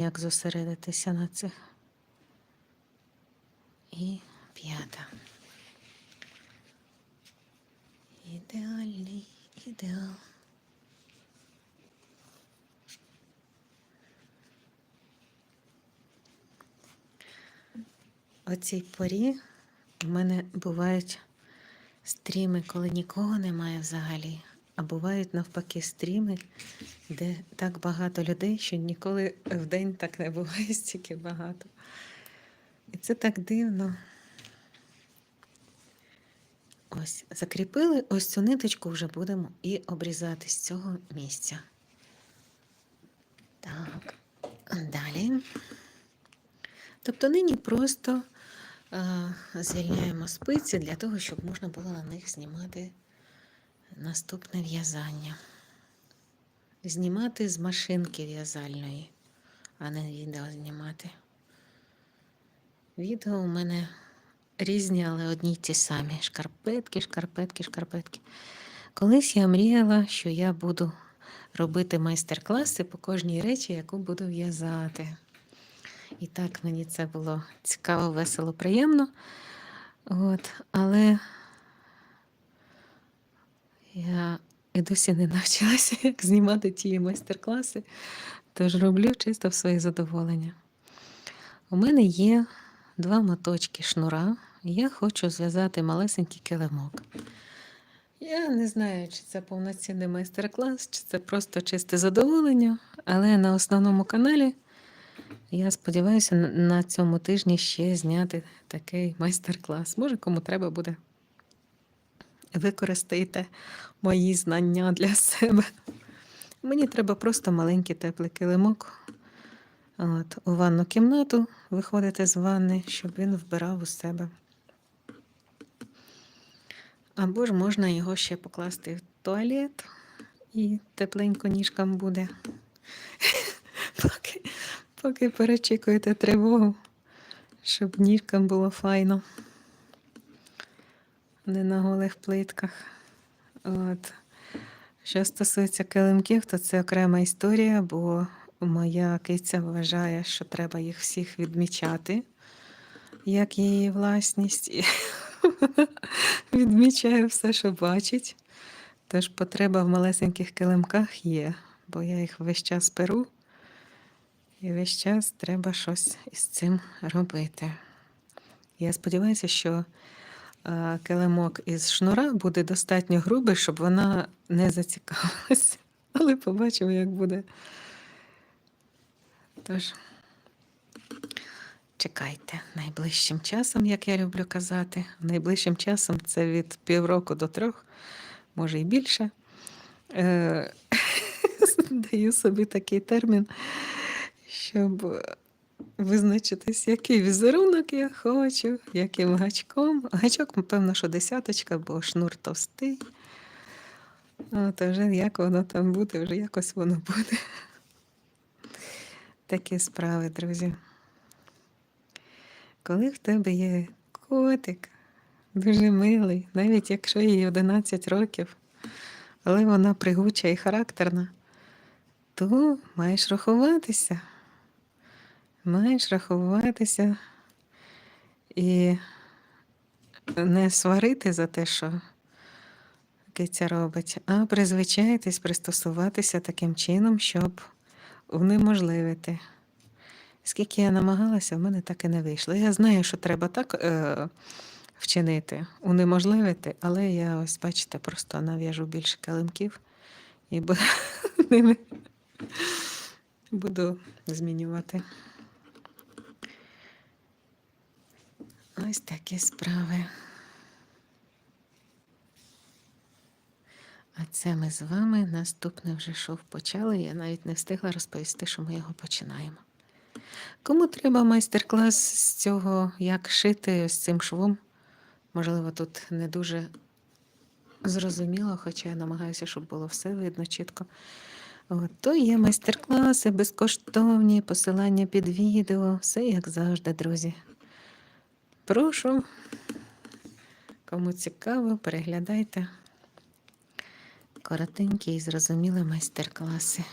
як зосередитися на цих. І п'ята. Ідеальний ідеал. О цій порі в мене бувають стріми, коли нікого немає взагалі. А бувають навпаки стріми, де так багато людей, що ніколи в день так не буває стільки багато. І це так дивно. Ось, закріпили ось цю ниточку вже будемо і обрізати з цього місця. Так, далі. Тобто нині просто е, звільняємо спиці для того, щоб можна було на них знімати наступне в'язання. Знімати з машинки в'язальної, а не відео знімати. Відео у мене різні, але одні й ті самі. Шкарпетки, шкарпетки, шкарпетки. Колись я мріяла, що я буду робити майстер-класи по кожній речі, яку буду в'язати. І так мені це було цікаво, весело, приємно. От, але я і досі не навчилася, як знімати ті майстер-класи, тож роблю чисто в своє задоволення. У мене є два моточки шнура. Я хочу зв'язати малесенький килимок. Я не знаю, чи це повноцінний майстер-клас, чи це просто чисте задоволення, але на основному каналі я сподіваюся на цьому тижні ще зняти такий майстер-клас. Може, кому треба буде. Використайте мої знання для себе. Мені треба просто маленький теплий килимок. От, у ванну кімнату виходити з ванни, щоб він вбирав у себе. Або ж можна його ще покласти в туалет і тепленько ніжкам буде. Поки, поки перечікуєте тривогу, щоб ніжкам було файно. Не на голих плитках. От. Що стосується килимків, то це окрема історія, бо моя киця вважає, що треба їх всіх відмічати, як її власність. Відмічає все, що бачить. Тож потреба в малесеньких килимках є, бо я їх весь час перу, і весь час треба щось із цим робити. Я сподіваюся, що килимок із шнура буде достатньо грубий, щоб вона не зацікавилася. Але побачимо, як буде. Тож, чекайте найближчим часом, як я люблю казати. Найближчим часом це від півроку до трьох, може і більше. Е, Даю собі такий термін, щоб визначитись, який візерунок я хочу, яким гачком. Гачок, напевно, що десяточка, бо шнур товстий. От, вже як воно там буде, вже якось воно буде. Такі справи, друзі. Коли в тебе є котик, дуже милий, навіть якщо їй 11 років, але вона пригуча і характерна, то маєш рахуватися. Маєш рахуватися і не сварити за те, що киця робить, а призвичаїтись, пристосуватися таким чином, щоб унеможливити. Скільки я намагалася, в мене так і не вийшло. Я знаю, що треба так е, вчинити, унеможливити, але я ось, бачите, просто нав'яжу більше килимків і ними буду змінювати. Ось такі справи. А це ми з вами наступний вже шов почали. Я навіть не встигла розповісти, що ми його починаємо. Кому треба майстер-клас з цього, як шити з цим швом? Можливо, тут не дуже зрозуміло, хоча я намагаюся, щоб було все видно чітко. От, то є майстер-класи безкоштовні, посилання під відео, все як завжди, друзі. Прошу, кому цікаво, переглядайте коротенькі і зрозумілі майстер-класи.